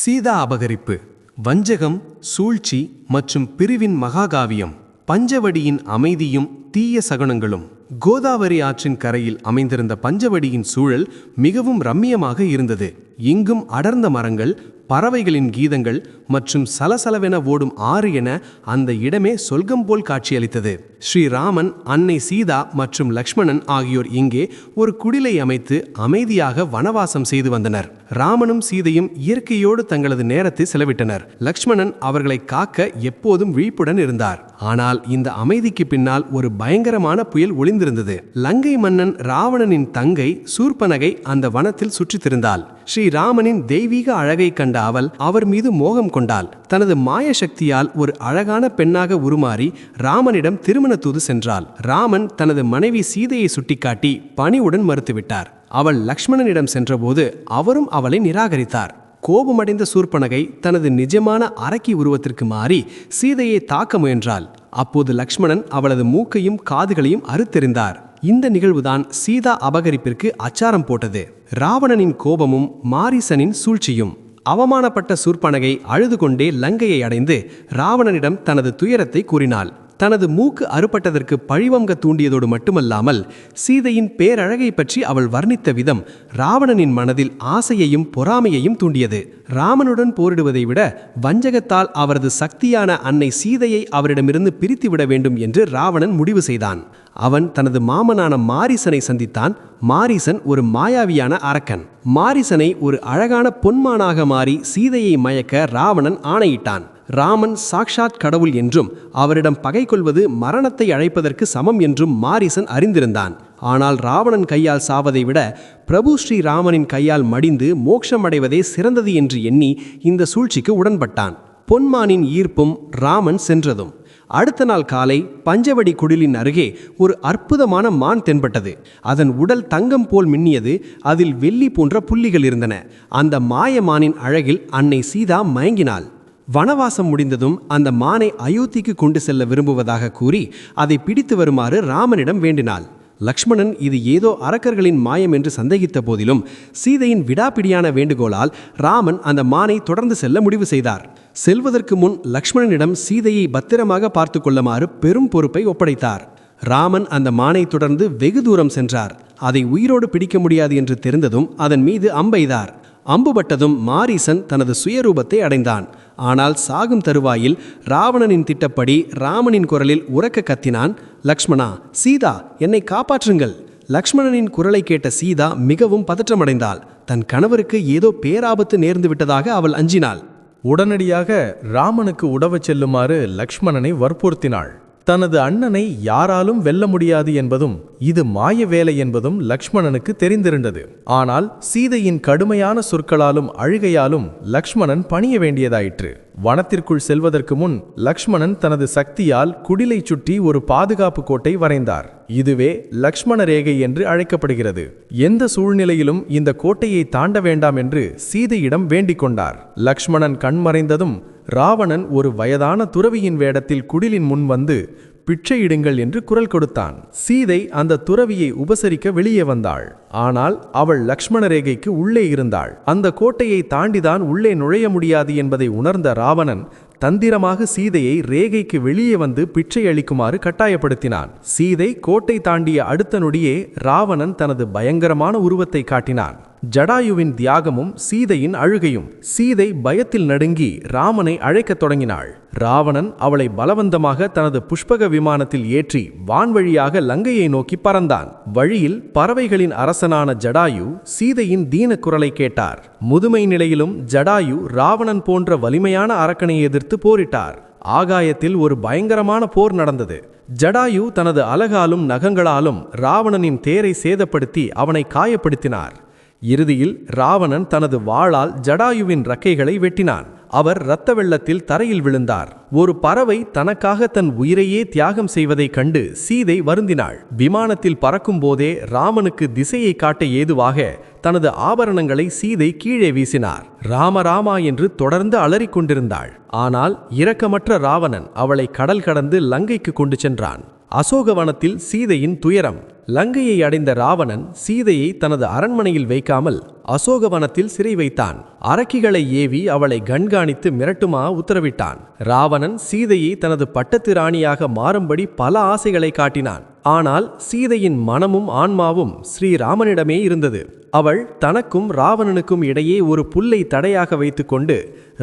சீதா அபகரிப்பு வஞ்சகம் சூழ்ச்சி மற்றும் பிரிவின் மகாகாவியம் பஞ்சவடியின் அமைதியும் தீய சகுனங்களும். கோதாவரி ஆற்றின் கரையில் அமைந்திருந்த பஞ்சவடியின் சூழல் மிகவும் ரம்மியமாக இருந்தது. இங்கும் அடர்ந்த மரங்கள் பறவைகளின் கீதங்கள் மற்றும் சலசலவென ஓடும் ஆறு என அந்த இடமே சொல்கம் போல் காட்சியளித்தது. ஸ்ரீராமன் அன்னை சீதா மற்றும் லக்ஷ்மணன் ஆகியோர் இங்கே ஒரு குடிலை அமைத்து அமைதியாக வனவாசம் செய்து வந்தனர். ராமனும் சீதையும் இயற்கையோடு தங்களது நேரத்தை செலவிட்டனர். லக்ஷ்மணன் அவர்களை காக்க எப்போதும் விழிப்புடன் இருந்தார். ஆனால் இந்த அமைதிக்கு பின்னால் ஒரு பயங்கரமான புயல் ஒளிந்திருந்தது. லங்கை மன்னன் ராவணனின் தங்கை சூர்பனகை அந்த வனத்தில் சுற்றித்திருந்தாள். ஸ்ரீராமனின் தெய்வீக அழகை கண்ட அவள் அவர் மீது மோகம் கொண்டாள். தனது மாய சக்தியால் ஒரு அழகான பெண்ணாக உருமாறி ராமனிடம் திருமண தூது சென்றாள். ராமன் தனது மனைவி சீதையை சுட்டிக்காட்டி பணிவுடன் மறுத்துவிட்டார். அவள் லக்ஷ்மணனிடம் சென்றபோது அவரும் அவளை நிராகரித்தார். கோபமடைந்த சூர்பனகை தனது நிஜமான அரக்கி உருவத்திற்கு மாறி சீதையை தாக்க முயன்றாள். அப்போது லக்ஷ்மணன் அவளது மூக்கையும் காதுகளையும் அறுத்தெறிந்தார். இந்த நிகழ்வுதான் சீதா அபகரிப்பிற்கு அச்சாரம் போட்டது. ராவணனின் கோபமும் மாரிசனின் சூழ்ச்சியும் அவமானப்பட்ட சூர்பனகை அழுது கொண்டே லங்கையை அடைந்து ராவணனிடம் தனது துயரத்தை கூறினாள். தனது மூக்கு அறுபட்டதற்கு பழிவங்க தூண்டியதோடு மட்டுமல்லாமல் சீதையின் பேரழகை பற்றி அவள் வர்ணித்த விதம் ராவணனின் மனதில் ஆசையையும் பொறாமையையும் தூண்டியது. ராமனுடன் போரிடுவதை விட வஞ்சகத்தால் அவரது சக்தியான அன்னை சீதையை அவரிடமிருந்து பிரித்துவிட வேண்டும் என்று ராவணன் முடிவு செய்தான். அவன் தனது மாமனான மாரிசனை சந்தித்தான். மாரிசன் ஒரு மாயாவியான அரக்கன். மாரிசனை ஒரு அழகான பொன்மானாக மாறி சீதையை மயக்க ராவணன் ஆணையிட்டான். ராமன் சாக்ஷாத் கடவுள் என்றும் அவரிடம் பகை கொள்வது மரணத்தை அழைப்பதற்கு சமம் என்றும் மாரிசன் அறிந்திருந்தான். ஆனால் ராவணன் கையால் சாவதை விட பிரபு ஸ்ரீ ராமனின் கையால் மடிந்து மோட்சம் அடைவதே சிறந்தது என்று எண்ணி இந்த சூழ்ச்சிக்கு உடன்பட்டான். பொன்மானின் ஈர்ப்பும் ராமன் சென்றதும். அடுத்த நாள் காலை பஞ்சவடி குடிலின் அருகே ஒரு அற்புதமான மான் தென்பட்டது. அதன் உடல் தங்கம் போல் மின்னியது அதில் வெள்ளி போன்ற புள்ளிகள் இருந்தன. அந்த மாய மானின் அழகில் அன்னை சீதா மயங்கினாள். வனவாசம் முடிந்ததும் அந்த மானை அயோத்திக்கு கொண்டு செல்ல விரும்புவதாக கூறி அதை பிடித்து வருமாறு ராமனிடம் வேண்டினாள். லக்ஷ்மணன் இது ஏதோ அரக்கர்களின் மாயம் என்று சந்தேகித்த போதிலும் சீதையின் விடாப்பிடியான வேண்டுகோளால் ராமன் அந்த மானை தொடர்ந்து செல்ல முடிவு செய்தார். செல்வதற்கு முன் லக்ஷ்மணனிடம் சீதையை பத்திரமாக பார்த்து கொள்ளுமாறு பெரும் பொறுப்பை ஒப்படைத்தார். ராமன் அந்த மானை தொடர்ந்து வெகு தூரம் சென்றார். அதை உயிரோடு பிடிக்க முடியாது என்று தெரிந்ததும் அதன் மீது அம்பெய்தார். அம்புபட்டதும் மாரீசன் தனது சுயரூபத்தை அடைந்தான். ஆனால் சாகும் தருவாயில் ராவணனின் திட்டப்படி ராமனின் குரலில் உறக்க கத்தினான் லக்ஷ்மணா சீதா என்னை காப்பாற்றுங்கள். லக்ஷ்மணனின் குரலை கேட்ட சீதா மிகவும் பதற்றமடைந்தாள். தன் கணவருக்கு ஏதோ பேராபத்து நேர்ந்து விட்டதாக அவள் அஞ்சினாள். உடனடியாக ராமனுக்கு உடவச் செல்லுமாறு லக்ஷ்மணனை வற்புறுத்தினாள். தனது அண்ணனை யாராலும் வெல்ல முடியாது என்பதும் இது மாய வேலை என்பதும் லக்ஷ்மணனுக்கு தெரிந்திருந்தது. ஆனால் சீதையின் கடுமையான சொற்களாலும் அழுகையாலும் லக்ஷ்மணன் பணிய வேண்டியதாயிற்று. வனத்திற்குள் செல்வதற்கு முன் லக்ஷ்மணன் தனது சக்தியால் குடிலை சுற்றி ஒரு பாதுகாப்பு கோட்டை வரைந்தார். இதுவே லக்ஷ்மண ரேகை என்று அழைக்கப்படுகிறது. எந்த சூழ்நிலையிலும் இந்த கோட்டையை தாண்ட வேண்டாம் என்று சீதையிடம் வேண்டிக் கொண்டார். லக்ஷ்மணன் கண்மறைந்ததும் ராவணன் ஒரு வயதான துறவியின் வேடத்தில் குடிலின் முன் வந்து பிச்சையிடுங்கள் என்று குரல் கொடுத்தான். சீதை அந்த துறவியை உபசரிக்க வெளியே வந்தாள். ஆனால் அவள் லக்ஷ்மண ரேகைக்கு உள்ளே இருந்தாள். அந்த கோட்டையை தாண்டிதான் உள்ளே நுழைய முடியாது என்பதை உணர்ந்த ராவணன் தந்திரமாக சீதையை ரேகைக்கு வெளியே வந்து பிச்சை அளிக்குமாறு கட்டாயப்படுத்தினான். சீதை கோட்டை தாண்டிய அடுத்த நொடியே ராவணன் தனது பயங்கரமான உருவத்தை காட்டினான். ஜடாயுவின் தியாகமும் சீதையின் அழுகையும். சீதை பயத்தில் நடுங்கி ராமனை அழைக்கத் தொடங்கினாள். ராவணன் அவளை பலவந்தமாக தனது புஷ்பக விமானத்தில் ஏற்றி வான்வழியாக லங்கையை நோக்கி பறந்தான். வழியில் பறவைகளின் அரசனான ஜடாயு சீதையின் தீன குரலை கேட்டார். முதுமை நிலையிலும் ஜடாயு ராவணன் போன்ற வலிமையான அரக்கனை எதிர்த்து போரிட்டார். ஆகாயத்தில் ஒரு பயங்கரமான போர் நடந்தது. ஜடாயு தனது அலகாலும் நகங்களாலும் ராவணனின் தேரை சேதப்படுத்தி அவனை காயப்படுத்தினார். இறுதியில் ராவணன் தனது வாளால் ஜடாயுவின் ரக்கைகளை வெட்டினான். அவர் இரத்த வெள்ளத்தில் தரையில் விழுந்தார். ஒரு பறவை தனக்காக தன் உயிரையே தியாகம் செய்வதைக் கண்டு சீதை வருந்தினாள். விமானத்தில் பறக்கும் போதே ராமனுக்கு திசையை காட்ட ஏதுவாக தனது ஆபரணங்களை சீதை கீழே வீசினார். ராம ராமா என்று தொடர்ந்து அலறிக்கொண்டிருந்தாள் ஆனால் இரக்கமற்ற ராவணன் அவளை கடல் கடந்து லங்கைக்கு கொண்டு சென்றான். அசோகவனத்தில் சீதையின் துயரம் லங்கையை அடைந்த ராவணன் சீதையை தனது அரண்மனையில் வைக்காமல் அசோகவனத்தில் சிறை வைத்தான். அரக்கிகளை ஏவி அவளை கண்காணித்து மிரட்டுமா உத்தரவிட்டான். ராவணன் சீதையை தனது பட்டத்து ராணியாக மாறும்படி பல ஆசைகளை காட்டினான். ஆனால் சீதையின் மனமும் ஆன்மாவும் ஸ்ரீராமனிடமே இருந்தது. அவள் தனக்கும் ராவணனுக்கும் இடையே ஒரு புல்லை தடையாக வைத்துக்கொண்டு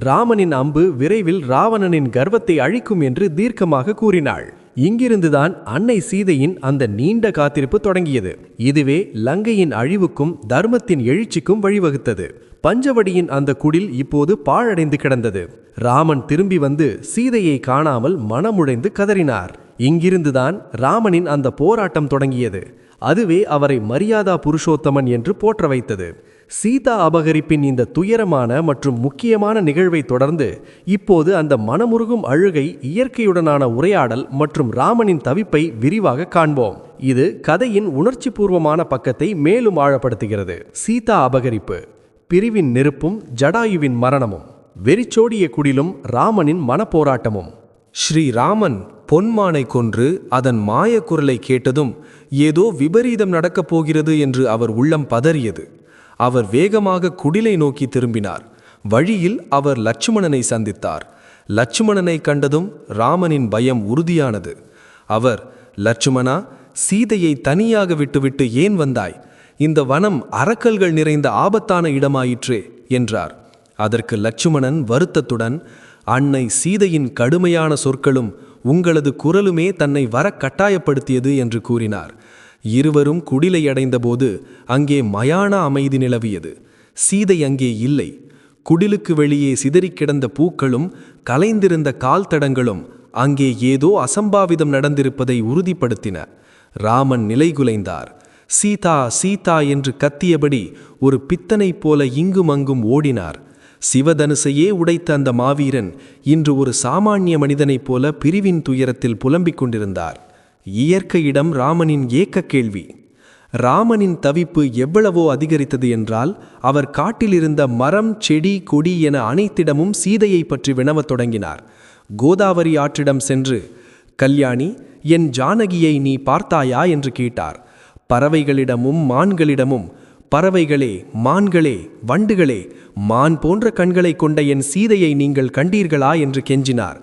ராமனின் அம்பு விரைவில் ராவணனின் கர்வத்தை அழிக்கும் என்று தீர்க்கமாக கூறினாள். இங்கிருந்துதான் அன்னை சீதையின் அந்த நீண்ட காத்திருப்பு தொடங்கியது. இதுவே லங்கையின் அழிவுக்கும் தர்மத்தின் எழுச்சிக்கும் வழிவகுத்தது. பஞ்சவடியின் அந்த குடில் இப்போது பாழடைந்து கிடந்தது. ராமன் திரும்பி வந்து சீதையை காணாமல் மனமுடைந்து கதறினார். இங்கிருந்துதான் ராமனின் அந்த போராட்டம் தொடங்கியது. அதுவே அவரை மரியாதா புருஷோத்தமன் என்று போற்ற வைத்தது. சீதா அபகரிப்பின் இந்த துயரமான மற்றும் முக்கியமான நிகழ்வை தொடர்ந்து இப்போது அந்த மனமுருகும் அழுகை இயற்கையுடனான உரையாடல் மற்றும் ராமனின் தவிப்பை விரிவாக காண்போம். இது கதையின் உணர்ச்சிபூர்வமான பக்கத்தை மேலும் ஆழப்படுத்துகிறது. சீதா அபகரிப்பு. பிரிவின் நெருப்பும் ஜடாயுவின் மரணமும் வெறிச்சோடிய குடிலும் ராமனின் மனப்போராட்டமும். ஸ்ரீராமன் பொன்மானை கொன்று அதன் மாயக்குரலை கேட்டதும் ஏதோ விபரீதம் நடக்கப் போகிறது என்று அவர் உள்ளம் பதறியது. அவர் வேகமாக குடிலை நோக்கி திரும்பினார். வழியில் அவர் லட்சுமணனை சந்தித்தார். லட்சுமணனை கண்டதும் ராமனின் பயம் உறுதியானது. அவர் லட்சுமணா சீதையை தனியாக விட்டுவிட்டு ஏன் வந்தாய்? இந்த வனம் அரக்கல்கள் நிறைந்த ஆபத்தான இடமாயிற்றே என்றார். அதற்கு லட்சுமணன் வருத்தத்துடன் அன்னை சீதையின் கடுமையான சொற்களும் உங்களது குரலுமே தன்னை வர கட்டாயப்படுத்தியது என்று கூறினார். இருவரும் குடிலை அடைந்தபோது அங்கே மயான அமைதி நிலவியது. சீதை அங்கே இல்லை. குடிலுக்கு வெளியே சிதறிக் கிடந்த பூக்களும் கலைந்திருந்த கால் தடங்களும் அங்கே ஏதோ அசம்பாவிதம் நடந்திருப்பதை உறுதிப்படுத்தின. ராமன் நிலைகுலைந்தார். சீதா சீதா என்று கத்தியபடி ஒரு பித்தனைப் போல இங்கும் அங்கும் ஓடினார். சிவதனுசையே உடைத்த அந்த மாவீரன் இன்று ஒரு சாமானிய மனிதனைப் போல பிரிவின் துயரத்தில் புலம்பிக் கொண்டிருந்தார். இயற்கையிடம் ராமனின் ஏக்க கேள்வி. ராமனின் தவிப்பு எவ்வளவோ அதிகரித்தது என்றால் அவர் காட்டிலிருந்த மரம் செடி கொடி என அனைத்திடமும் சீதையை பற்றி வினவத் தொடங்கினார். கோதாவரி ஆற்றிடம் சென்று கல்யாணி என் ஜானகியை நீ பார்த்தாயா? என்று கேட்டார். பறவைகளிடமும் மான்களிடமும் பறவைகளே மான்களே வண்டுகளே மான் போன்ற கண்களை கொண்ட என் சீதையை நீங்கள் கண்டீர்களா? என்று கெஞ்சினார்.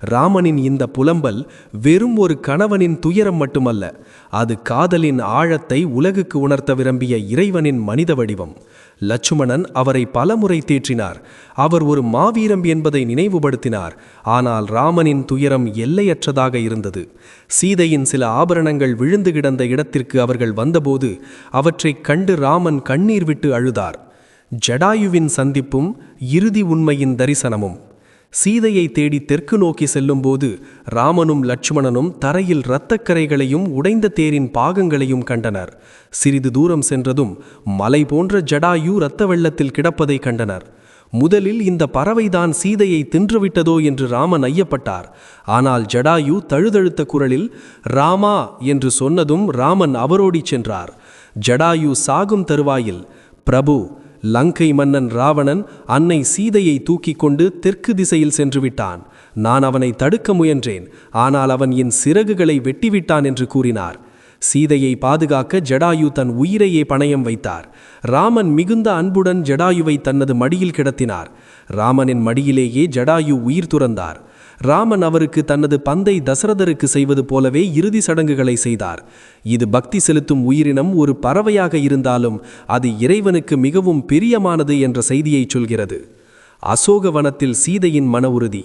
ராமனின் இந்த புலம்பல் வெறும் ஒரு கணவனின் துயரம் மட்டுமல்ல அது காதலின் ஆழத்தை உலகுக்கு உணர்த்த விரும்பிய இறைவனின் மனித வடிவம். லட்சுமணன் அவரை பலமுறை தேற்றினார். அவர் ஒரு மாவீரம் என்பதை நினைவுபடுத்தினார். ஆனால் ராமனின் துயரம் எல்லையற்றதாக இருந்தது. சீதையின் சில ஆபரணங்கள் விழுந்து கிடந்த இடத்திற்கு அவர்கள் வந்தபோது அவற்றைக் கண்டு ராமன் கண்ணீர் விட்டு அழுதார். ஜடாயுவின் சந்திப்பும் இறுதி உண்மையின் தரிசனமும். சீதையை தேடி தெற்கு நோக்கி செல்லும்போது ராமனும் லட்சுமணனும் தரையில் இரத்தக்கரைகளையும் உடைந்த தேரின் பாகங்களையும் கண்டனர். சிறிது தூரம் சென்றதும் மலை போன்ற ஜடாயு இரத்த வெள்ளத்தில் கிடப்பதை கண்டனர். முதலில் இந்த பறவைதான் சீதையை தின்றுவிட்டதோ என்று ராமன் ஐயப்பட்டார். ஆனால் ஜடாயு தழுதழுத்த குரலில் ராமா என்று சொன்னதும் ராமன் அவரோடி சென்றார். ஜடாயு சாகும் தருவாயில் பிரபு லங்கை மன்னன் ராவணன் அன்னை சீதையை தூக்கிக் கொண்டு தெற்கு திசையில் சென்று விட்டான். நான் அவனை தடுக்க முயன்றேன். ஆனால் அவன் என் சிறகுகளை வெட்டிவிட்டான் என்று கூறினார். சீதையை பாதுகாக்க ஜடாயு தன் உயிரையே பணயம் வைத்தார். ராமன் மிகுந்த அன்புடன் ஜடாயுவை தனது மடியில் கிடத்தினார். ராமனின் மடியிலேயே ஜடாயு உயிர் துறந்தார். ராமன் அவருக்கு தனது பந்தை தசரதருக்கு செய்வது போலவே இறுதி சடங்குகளை செய்தார். இது பக்தி செலுத்தும் உயிரினம் ஒரு பறவையாக இருந்தாலும் அது இறைவனுக்கு மிகவும் பிரியமானது என்ற செய்தியைச் சொல்கிறது. அசோகவனத்தில் சீதையின் மன உறுதி.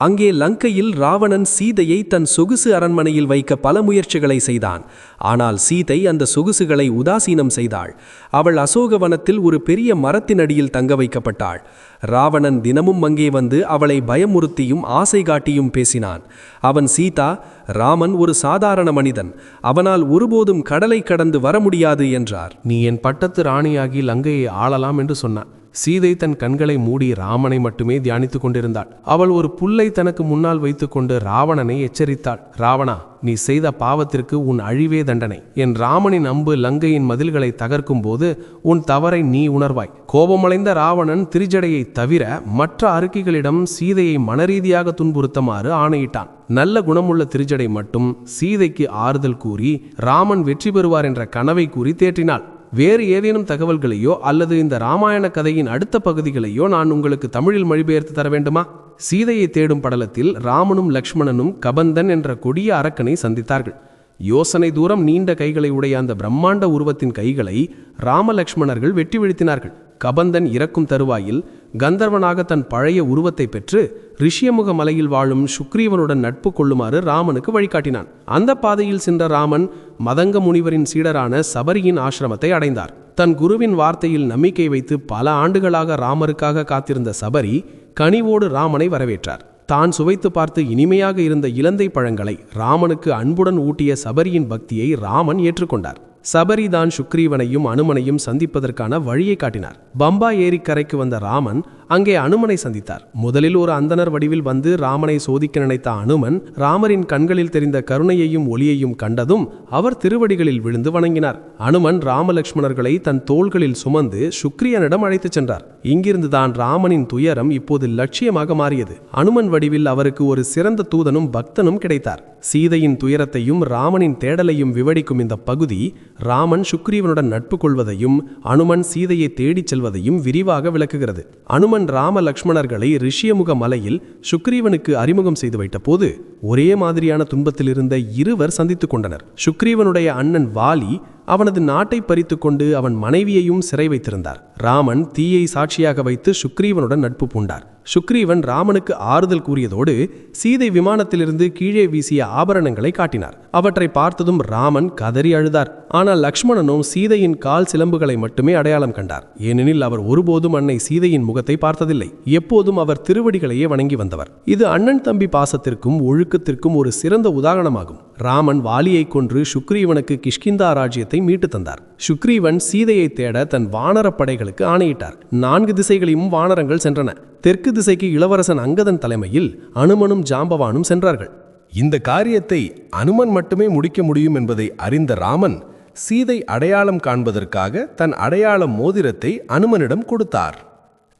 அங்கே லங்கையில் ராவணன் சீதையை தன் சொகுசு அரண்மனையில் வைக்க பல முயற்சிகளை செய்தான். ஆனால் சீதை அந்த சொகுசுகளை உதாசீனம் செய்தாள். அவள் அசோகவனத்தில் ஒரு பெரிய மரத்தின் அடியில் தங்க வைக்கப்பட்டாள். ராவணன் தினமும் அங்கே வந்து அவளை பயமுறுத்தியும் ஆசை காட்டியும் பேசினான். அவன் சீதா ராமன் ஒரு சாதாரண மனிதன். அவனால் ஒருபோதும் கடலை கடந்து வர முடியாது என்றார். நீ என் பட்டத்து ராணியாகி லங்கையை ஆளலாம் என்று சொன்னான். சீதை தன் கண்களை மூடி ராமனை மட்டுமே தியானித்துக் கொண்டிருந்தாள். அவள் ஒரு புல்லை தனக்கு முன்னால் வைத்துக்கொண்டு ராவணனை எச்சரித்தாள். ராவணா நீ செய்த பாவத்திற்கு உன் அழிவே தண்டனை. என் ராமனின் அம்பு லங்கையின் மதில்களை தகர்க்கும் போது உன் தவறை நீ உணர்வாய். கோபமடைந்த ராவணன் திரிஜடையை தவிர மற்ற அருக்கிகளிடம் சீதையை மனரீதியாக துன்புறுத்துமாறு ஆணையிட்டான். நல்ல குணமுள்ள திருஜடை மட்டும் சீதைக்கு ஆறுதல் கூறி ராமன் வெற்றி பெறுவார் என்ற கனவை கூறி தேற்றினாள். வேறு ஏதேனும் தகவல்களையோ அல்லது இந்த ராமாயண கதையின் அடுத்த பகுதிகளையோ நான் உங்களுக்கு தமிழில் மொழிபெயர்த்து தர வேண்டுமா? சீதையை தேடும் படலத்தில் ராமனும் லக்ஷ்மணனும் கபந்தன் என்ற கொடிய அரக்கனை சந்தித்தார்கள். யோசனை தூரம் நீண்ட கைகளை உடைய அந்த பிரம்மாண்ட உருவத்தின் கைகளை ராமலக்ஷ்மணர்கள் வெட்டி வீழ்த்தினார்கள். கபந்தன் இறக்கும் தருவாயில் கந்தர்வனாக தன் பழைய உருவத்தை பெற்று ரிஷியமுக மலையில் வாழும் சுக்ரீவனுடன் நட்பு கொள்ளுமாறு ராமனுக்கு வழிகாட்டினான். அந்த பாதையில் சென்ற ராமன் மதங்க முனிவரின் சீடரான சபரியின் ஆசிரமத்தை அடைந்தார். தன் குருவின் வார்த்தையில் நம்பிக்கை வைத்து பல ஆண்டுகளாக ராமருக்காக காத்திருந்த சபரி கனிவோடு ராமனை வரவேற்றார். தான் சுவைத்து பார்த்து இனிமையாக இருந்த இலந்தை பழங்களை ராமனுக்கு அன்புடன் ஊட்டிய சபரியின் பக்தியை ராமன் ஏற்றுக்கொண்டார். சபரிதான் சுக்ரீவனையும் அனுமனையும் சந்திப்பதற்கான வழியை காட்டினார். பம்பா ஏரிக்கரைக்கு வந்த ராமன் அங்கே அனுமனை சந்தித்தார். முதலில் ஒரு அந்தனர் வடிவில் வந்து ராமனை சோதிக்க நினைத்த அனுமன் ராமரின் கண்களில் தெரிந்த கருணையையும் ஒளியையும் கண்டதும் அவர் திருவடிகளில் விழுந்து வணங்கினார். அனுமன் ராமலக்ஷ்மணர்களை தன் தோள்களில் சுமந்து சுக்ரியனிடம் அழைத்துச் சென்றார். இங்கிருந்து தான் ராமனின் துயரம் இப்போது லட்சியமாக மாறியது. அனுமன் வடிவில் அவருக்கு ஒரு சிறந்த தூதனும் பக்தனும் கிடைத்தார். சீதையின் துயரத்தையும் ராமனின் தேடலையும் விவரிக்கும் இந்த பகுதி ராமன் சுக்ரீவனுடன் நட்பு கொள்வதையும் அனுமன் சீதையை தேடிச் செல்வதையும் விரிவாக விளக்குகிறது. அனுமன் ராம லக்ஷ்மணர்களை ரிஷியமுக மலையில் சுக்ரீவனுக்கு அறிமுகம் செய்து வைத்தபோது ஒரே மாதிரியான துன்பத்தில் இருந்த இருவர் சந்தித்துக் கொண்டனர். சுக்ரீவனுடைய அண்ணன் வாலி அவனது நாட்டை பறித்து கொண்டு அவன் மனைவியையும் சிறை வைத்திருந்தார். ராமன் தீயை சாட்சியாக வைத்து சுக்ரீவனுடன் நட்பு பூண்டார். சுக்ரீவன் ராமனுக்கு ஆறுதல் கூறியதோடு சீதை விமானத்திலிருந்து கீழே வீசிய ஆபரணங்களை காட்டினார். அவற்றை பார்த்ததும் ராமன் கதறி அழுதார். ஆனால் லக்ஷ்மணனும் சீதையின் கால் சிலம்புகளை மட்டுமே அடையாளம் கண்டார். ஏனெனில் அவர் ஒருபோதும் அன்னை சீதையின் முகத்தை பார்த்ததில்லை. எப்போதும் அவர் திருவடிகளையே வணங்கி வந்தவர். இது அண்ணன் தம்பி பாசத்திற்கும் ஒழுக்கத்திற்கும் ஒரு சிறந்த உதாரணமாகும். ராமன் வாலியை கொன்று சுக்ரீவனுக்கு கிஷ்கிந்தா ராஜ்யத்தை மீட்டு தந்தார். சுக்ரீவன் சீதையை தேட தன் வானர படைகளுக்கு ஆணையிட்டார். நான்கு திசைகளையும் வானரங்கள் சென்றன. தெற்கு திசைக்கு இளவரசன் அங்கதன் தலைமையில் அனுமனும் ஜாம்பவானும் சென்றார்கள். இந்த காரியத்தை அனுமன் மட்டுமே முடிக்க முடியும் என்பதை அறிந்த ராமன் சீதை அடையாளம் காண்பதற்காக தன் அடையாள மோதிரத்தை அனுமனிடம் கொடுத்தார்.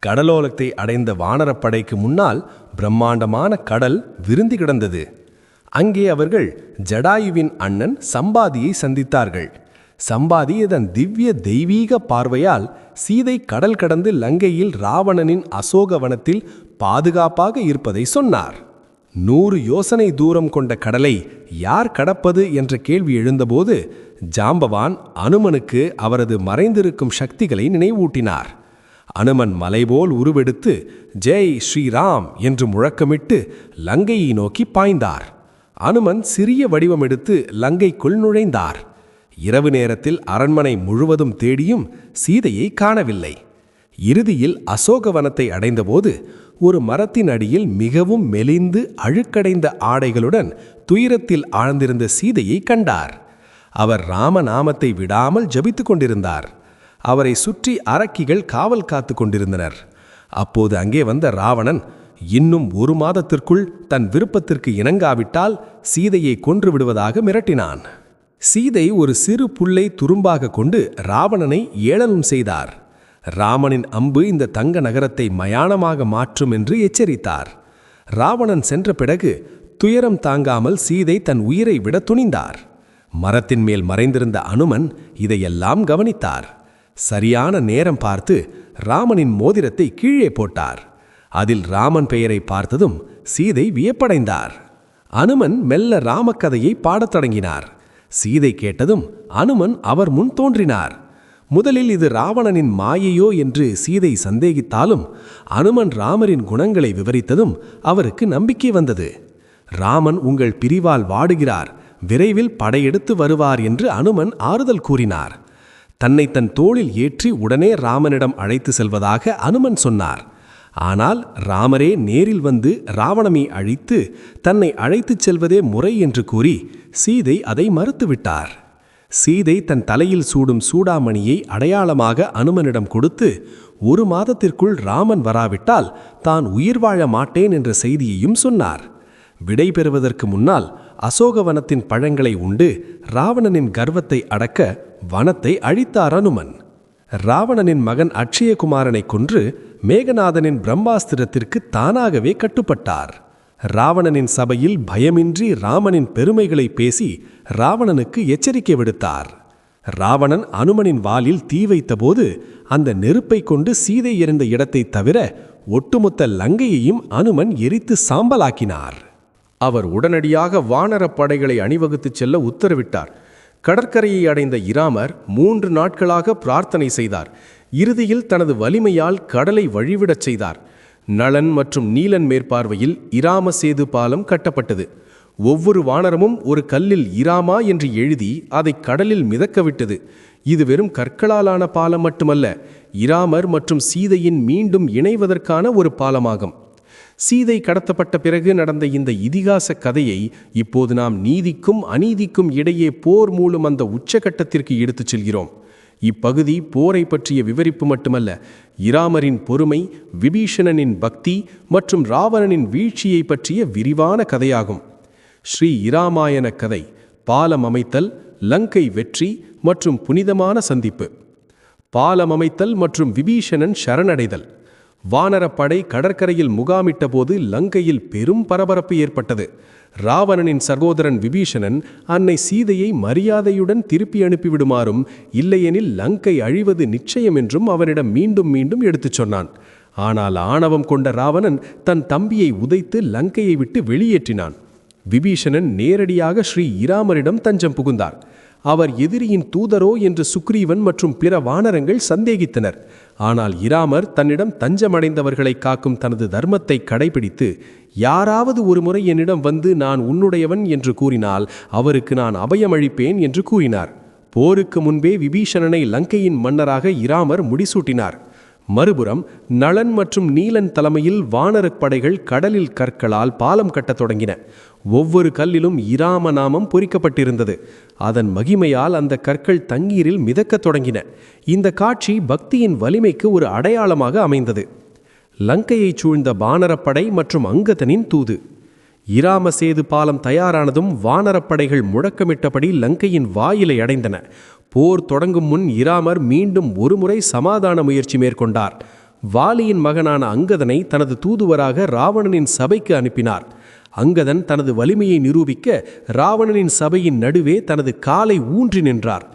கடலோலத்தை அடைந்த வானரப்படைக்கு முன்னால் பிரம்மாண்டமான கடல் விருந்தி கிடந்தது. அங்கே அவர்கள் ஜடாயுவின் அண்ணன் சம்பாதியை சந்தித்தார்கள். சம்பாதி இதன் திவ்ய தெய்வீக பார்வையால் சீதை கடல் கடந்து லங்கையில் ராவணனின் அசோகவனத்தில் பாதுகாப்பாக இருப்பதை சொன்னார். நூறு யோசனை தூரம் கொண்ட கடலை யார் கடப்பது என்ற கேள்வி எழுந்தபோது ஜாம்பவான் அனுமனுக்கு அவரது மறைந்திருக்கும் சக்திகளை நினைவூட்டினார். அனுமன் மலைபோல் உருவெடுத்து ஜெய் ஸ்ரீராம் என்று முழக்கமிட்டு லங்கையை நோக்கி பாய்ந்தார். அனுமன் சிறிய வடிவம் எடுத்து லங்கைக்குள் நுழைந்தார். இரவு நேரத்தில் அரண்மனை முழுவதும் தேடியும் சீதையை காணவில்லை. இறுதியில் அசோகவனத்தை அடைந்தபோது ஒரு மரத்தின் அடியில் மிகவும் மெலிந்து அழுக்கடைந்த ஆடைகளுடன் துயரத்தில் ஆழ்ந்திருந்த சீதையை கண்டார். அவர் ராமநாமத்தை விடாமல் ஜபித்து கொண்டிருந்தார். அவரை சுற்றி அரக்கிகள் காவல் காத்து கொண்டிருந்தனர். அப்போது அங்கே வந்த ராவணன் இன்னும் ஒரு மாதத்திற்குள் தன் விருப்பத்திற்கு இணங்காவிட்டால் சீதையை கொன்று விடுவதாக மிரட்டினான். சீதை ஒரு சிறு புல்லை துரும்பாக கொண்டு ராவணனை ஏளனம் செய்தார். ராமனின் அம்பு இந்த தங்க நகரத்தை மயானமாக மாற்றும் என்று எச்சரித்தார். ராவணன் சென்ற பிறகு துயரம் தாங்காமல் சீதை தன் உயிரை விட துணிந்தார். மரத்தின் மேல் மறைந்திருந்த அனுமன் இதையெல்லாம் கவனித்தார். சரியான நேரம் பார்த்து ராமனின் மோதிரத்தை கீழே போட்டார். அதில் ராமன் பெயரை பார்த்ததும் சீதை வியப்படைந்தார். அனுமன் மெல்ல ராமக்கதையை பாடத் தொடங்கினார். சீதை கேட்டதும் அனுமன் அவர் முன் தோன்றினார். முதலில் இது ராவணனின் மாயையோ என்று சீதை சந்தேகித்தாலும் அனுமன் ராமரின் குணங்களை விவரித்ததும் அவருக்கு நம்பிக்கை வந்தது. ராமன் உங்கள் பிரிவால் வாடுகிறார் விரைவில் படையெடுத்து வருவார் என்று அனுமன் ஆறுதல் கூறினார். தன்னை தன் தோளில் ஏற்றி உடனே ராமனிடம் அழைத்து செல்வதாக அனுமன் சொன்னார். ஆனால் ராமரே நேரில் வந்து ராவணமை அழித்து தன்னை அழைத்துச் செல்வதே முறை என்று கூறி சீதை அதை மறுத்துவிட்டார். சீதை தன் தலையில் சூடும் சூடாமணியை அடையாளமாக அனுமனிடம் கொடுத்து ஒரு மாதத்திற்குள் ராமன் வராவிட்டால் தான் உயிர் வாழ மாட்டேன் என்ற செய்தியையும் சொன்னார். விடை பெறுவதற்கு முன்னால் அசோகவனத்தின் பழங்களை உண்டு ராவணனின் கர்வத்தை அடக்க வனத்தை அழித்தார் அனுமன். ராவணனின் மகன் அட்சயகுமாரனை கொன்று மேகநாதனின் பிரம்மாஸ்திரத்திற்கு தானாகவே கட்டுப்பட்டார். ராவணனின் சபையில் பயமின்றி ராமனின் பெருமைகளை பேசி ராவணனுக்கு எச்சரிக்கை விடுத்தார். ராவணன் அனுமனின் வாலில் தீ வைத்தபோது அந்த நெருப்பை கொண்டு சீதை எறிந்த இடத்தை தவிர ஒட்டுமொத்த லங்கையையும் அனுமன் எரித்து சாம்பலாக்கினார். அவர் உடனடியாக வானரப் படைகளை அணிவகுத்துச் செல்ல உத்தரவிட்டார். கடற்கரையை அடைந்த இராமர் மூன்று நாட்களாக பிரார்த்தனை செய்தார். இறுதியில் தனது வலிமையால் கடலை வழிவிடச் செய்தார். நளன் மற்றும் நீலன் மேற்பார்வையில் இராம சேது பாலம் கட்டப்பட்டது. ஒவ்வொரு வானரமும் ஒரு கல்லில் இராமா என்று எழுதி அதை கடலில் மிதக்கவிட்டது. இது வெறும் கற்களாலான பாலம் மட்டுமல்ல இராமர் மற்றும் சீதையின் மீண்டும் இணைவதற்கான ஒரு பாலமாகும். சீதை கடத்தப்பட்ட பிறகு நடந்த இந்த இதிகாச கதையை இப்போது நாம் நீதிக்கும் அநீதிக்கும் இடையே போர் மூலம் அந்த உச்சகட்டத்திற்கு எடுத்துச் செல்கிறோம். இப்பகுதி போரை பற்றிய விவரிப்பு மட்டுமல்ல இராமரின் பொறுமை விபீஷணனின் பக்தி மற்றும் ராவணனின் வீழ்ச்சியை பற்றிய விரிவான கதையாகும். ஸ்ரீ இராமாயண கதை பாலம் அமைத்தல் லங்கை வெற்றி மற்றும் புனிதமான சந்திப்பு. பாலம் அமைத்தல் மற்றும் விபீஷணன் சரணடைதல். வானரப்படை கடற்கரையில் முகாமிட்டபோது லங்கையில் பெரும் பரபரப்பு ஏற்பட்டது. ராவணனின் சகோதரன் விபீஷணன் அன்னை சீதையை மரியாதையுடன் திருப்பி அனுப்பிவிடுமாறும் இல்லையெனில் லங்கை அழிவது நிச்சயம் என்றும் அவனிடம் மீண்டும் மீண்டும் எடுத்துச் சொன்னான். ஆனால் ஆணவம் கொண்ட ராவணன் தன் தம்பியை உதைத்து லங்கையை விட்டு வெளியேற்றினான். விபீஷணன் நேரடியாக ஸ்ரீ இராமரிடம் தஞ்சம் புகுந்தார். அவர் எதிரியின் தூதரோ என்று சுக்ரீவன் மற்றும் பிற வானரங்கள் சந்தேகித்தனர். ஆனால் இராமர் தன்னிடம் தஞ்சமடைந்தவர்களை காக்கும் தனது தர்மத்தை கடைபிடித்து யாராவது ஒரு முறை என்னிடம் வந்து நான் உன்னுடையவன் என்று கூறினால் அவருக்கு நான் அபயமளிப்பேன் என்று கூறினார். போருக்கு முன்பே விபீஷணனை லங்கையின் மன்னராக இராமர் முடிசூட்டினார். மறுபுறம் நளன் மற்றும் நீலன் தலைமையில் வானரப் படைகள் கடலில் கற்களால் பாலம் கட்டத் தொடங்கின. ஒவ்வொரு கல்லிலும் இராம நாமம் பொறிக்கப்பட்டிருந்தது. அதன் மகிமையால் அந்த கற்கள் தண்ணீரில் மிதக்கத் தொடங்கின. இந்த காட்சி பக்தியின் வலிமைக்கு ஒரு அடையாளமாக அமைந்தது. லங்கையைச் சூழ்ந்த வானரப்படை மற்றும் அங்கதனின் தூது. இராம சேது பாலம் தயாரானதும் வானரப்படைகள் முழக்கமிட்டபடி லங்கையின் வாயிலை அடைந்தன. போர் தொடங்கும் முன் இராமர் மீண்டும் ஒருமுறை சமாதான முயற்சி மேற்கொண்டார். வாலியின் மகனான அங்கதனை தனது தூதுவராக ராவணனின் சபைக்கு அனுப்பினார். அங்கதன் தனது வலிமையை நிரூபிக்க ராவணனின் சபையின் நடுவே தனது காலை ஊன்றி நின்றார்.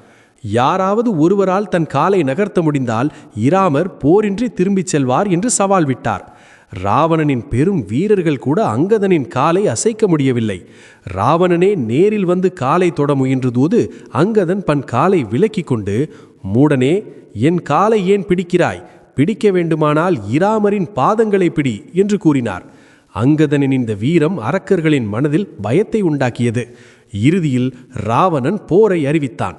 யாராவது ஒருவரால் தன் காலை நகர்த்த முடிந்தால் இராமர் போரின்றி திரும்பிச் செல்வார் என்று சவால் விட்டார். ராவணனின் பெரும் வீரர்கள் கூட அங்கதனின் காலை அசைக்க முடியவில்லை. ராவணனே நேரில் வந்து காலை தொட முயன்றதோது அங்கதன் பன் காலை விலக்கிக் கொண்டு மூடனே என் காலை ஏன் பிடிக்கிறாய்? பிடிக்க வேண்டுமானால் இராமரின் பாதங்களை பிடி என்று கூறினார். அங்கதனின் இந்த வீரம் அரக்கர்களின் மனதில் பயத்தை உண்டாக்கியது. இறுதியில் ராவணன் போரை அறிவித்தான்.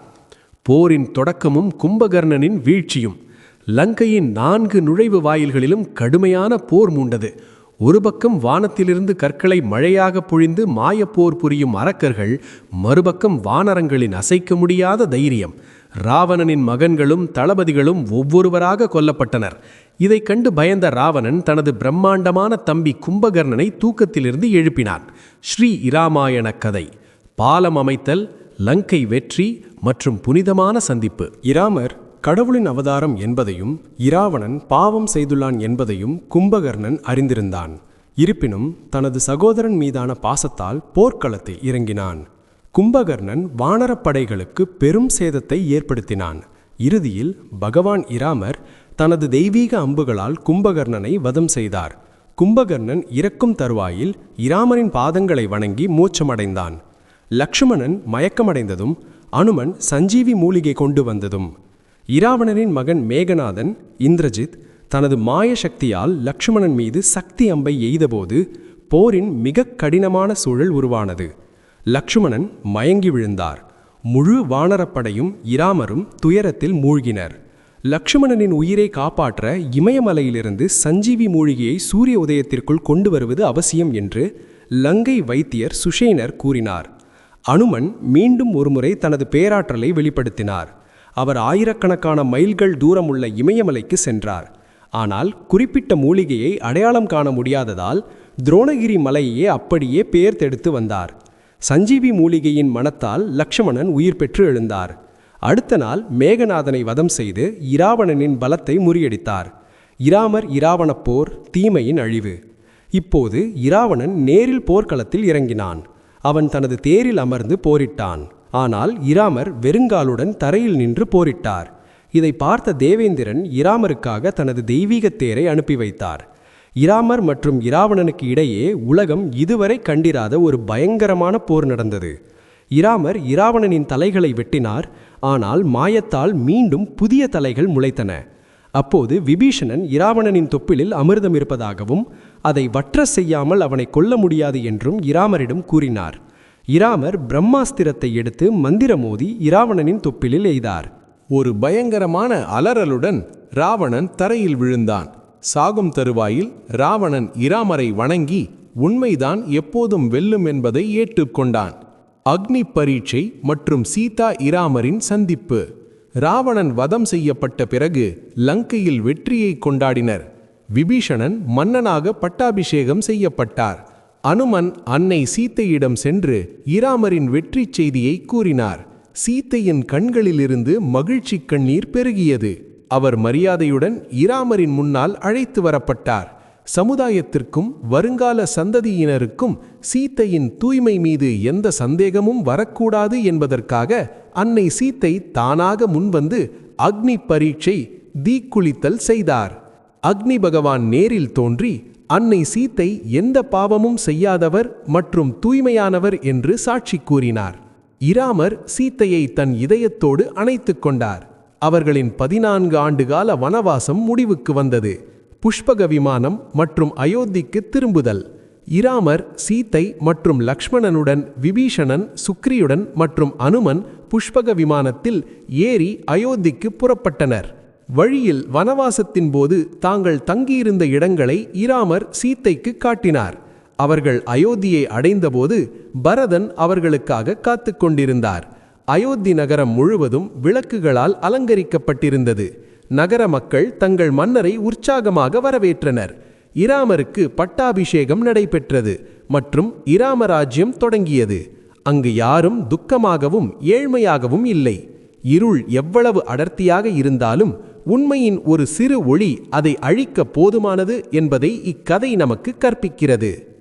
போரின் தொடக்கமும் கும்பகர்ணனின் வீழ்ச்சியும். லங்கையின் நான்கு நுழைவு வாயில்களிலும் கடுமையான போர் மூண்டது. ஒரு பக்கம் வானத்திலிருந்து கற்களை மழையாக பொழிந்து மாயப்போர் புரியும் அரக்கர்கள் மறுபக்கம் வானரங்களின் அசைக்க முடியாத தைரியம். ராவணனின் மகன்களும் தளபதிகளும் ஒவ்வொருவராக கொல்லப்பட்டனர். இதை கண்டு பயந்த ராவணன் தனது பிரம்மாண்டமான தம்பி கும்பகர்ணனை தூக்கத்திலிருந்து எழுப்பினான். ஸ்ரீ இராமாயண கதை. பாலம் அமைத்தல் லங்கை வெற்றி மற்றும் புனிதமான சந்திப்பு. இராமர் கடவுளின் அவதாரம் என்பதையும் இராவணன் பாவம் செய்துள்ளான் என்பதையும் கும்பகர்ணன் அறிந்திருந்தான். இருப்பினும் தனது சகோதரன் மீதான பாசத்தால் போர்க்களத்தில் இறங்கினான். கும்பகர்ணன் வானரப்படைகளுக்கு பெரும் சேதத்தை ஏற்படுத்தினான். இறுதியில் பகவான் இராமர் தனது தெய்வீக அம்புகளால் கும்பகர்ணனை வதம் செய்தார். கும்பகர்ணன் இறக்கும் தருவாயில் இராமரின் பாதங்களை வணங்கி மூச்சமடைந்தான் லக்ஷ்மணன் மயக்கமடைந்ததும் அனுமன் சஞ்சீவி மூலிகை கொண்டு வந்ததும் இராவணனின் மகன் மேகநாதன் இந்திரஜித் தனது மாய சக்தியால் லக்ஷ்மணன் மீது சக்தி அம்பை எய்தபோது போரின் மிக கடினமான சூழல் உருவானது. லக்ஷ்மணன் மயங்கி விழுந்தார். முழு வானரப்படையும் இராமரும் துயரத்தில் மூழ்கினர். லக்ஷ்மணனின் உயிரை காப்பாற்ற இமயமலையிலிருந்து சஞ்சீவி மூழ்கியை சூரிய உதயத்திற்குள் கொண்டு வருவது அவசியம் என்று லங்கை வைத்தியர் சுஷேனர் கூறினார். அனுமன் மீண்டும் ஒருமுறை தனது பேராற்றலை வெளிப்படுத்தினார். அவர் ஆயிரக்கணக்கான மைல்கள் தூரமுள்ள இமயமலைக்கு சென்றார். ஆனால் குறிப்பிட்ட மூலிகையை அடையாளம் காண முடியாததால் துரோணகிரி மலையையே அப்படியே பெயர் தெடுத்து வந்தார். சஞ்சீவி மூலிகையின் மனத்தால் லக்ஷ்மணன் உயிர் பெற்று எழுந்தார். அடுத்த நாள் மேகநாதனை வதம் செய்து இராவணனின் பலத்தை முறியடித்தார். இராமர் இராவணப் போர் தீமையின் அழிவு. இப்போது இராவணன் நேரில் போர்க்களத்தில் இறங்கினான். அவன் தனது தேரில் அமர்ந்து போரிட்டான். ஆனால் இராமர் வெறுங்காலுடன் தரையில் நின்று போரிட்டார். இதை பார்த்த தேவேந்திரன் இராமருக்காக தனது தெய்வீக தேரை அனுப்பி வைத்தார். இராமர் மற்றும் இராவணனுக்கு இடையே உலகம் இதுவரை கண்டிராத ஒரு பயங்கரமான போர் நடந்தது. இராமர் இராவணனின் தலைகளை வெட்டினார் ஆனால் மாயத்தால் மீண்டும் புதிய தலைகள் முளைத்தன. அப்போது விபீஷணன் இராவணனின் தொப்பிலில் அமிர்தம் இருப்பதாகவும் அதை வற்ற செய்யாமல் அவனை கொல்ல முடியாது என்றும் இராமரிடம் கூறினார். இராமர் பிரம்மாஸ்திரத்தை எடுத்து மந்திரமோதி இராவணனின் தொப்பிலில் எய்தார். ஒரு பயங்கரமான அலறலுடன் ராவணன் தரையில் விழுந்தான். சாகும் தருவாயில் ராவணன் இராமரை வணங்கி உண்மைதான் எப்போதும் வெல்லும் என்பதை ஏற்றுக்கொண்டான் அக்னி பரீட்சை மற்றும் சீதா இராமரின் சந்திப்பு. ராவணன் வதம் செய்யப்பட்ட பிறகு லங்கையில் வெற்றியை கொண்டாடினர். விபீஷணன் மன்னனாக பட்டாபிஷேகம் செய்யப்பட்டார். அனுமன் அன்னை சீத்தையிடம் சென்று இராமரின் வெற்றிச் செய்தியை கூறினார். சீத்தையின் கண்களிலிருந்து மகிழ்ச்சி கண்ணீர் பெருகியது. அவர் மரியாதையுடன் இராமரின் முன்னால் அழைத்து வரப்பட்டார். சமுதாயத்திற்கும் வருங்கால சந்ததியினருக்கும் சீத்தையின் தூய்மை மீது எந்த சந்தேகமும் வரக்கூடாது என்பதற்காக அன்னை சீத்தை தானாக முன்வந்து அக்னி பரீட்சை தீக்குளித்தல் செய்தார். அக்னி பகவான் நேரில் தோன்றி அன்னை சீத்தை எந்த பாவமும் செய்யாதவர் மற்றும் தூய்மையானவர் என்று சாட்சி கூறினார். இராமர் சீத்தையை தன் இதயத்தோடு அணைத்து கொண்டார். அவர்களின் பதினான்கு ஆண்டுகால வனவாசம் முடிவுக்கு வந்தது. புஷ்பக விமானம் மற்றும் அயோத்திக்கு திரும்புதல். இராமர் சீத்தை மற்றும் லக்ஷ்மணனுடன் விபீஷணன் சுக்ரியுடன் மற்றும் அனுமன் புஷ்பக விமானத்தில் ஏறி அயோத்திக்கு புறப்பட்டனர். வழியில் வனவாசத்தின் போது தாங்கள் தங்கியிருந்த இடங்களை இராமர் சீத்தைக்கு காட்டினார். அவர்கள் அயோத்தியை அடைந்தபோது பரதன் அவர்களுக்காக காத்து கொண்டிருந்தார். அயோத்தி நகரம் முழுவதும் விளக்குகளால் அலங்கரிக்கப்பட்டிருந்தது. நகர மக்கள் தங்கள் மன்னரை உற்சாகமாக வரவேற்றனர். இராமருக்கு பட்டாபிஷேகம் நடைபெற்றது மற்றும் இராமராஜ்யம் தொடங்கியது. அங்கு யாரும் துக்கமாகவும் ஏழ்மையாகவும் இல்லை. இருள் எவ்வளவு அடர்த்தியாக இருந்தாலும் உண்மையின் ஒரு சிறு ஒளி அதை அழிக்க போதுமானது என்பதை இக்கதை நமக்கு கற்பிக்கிறது.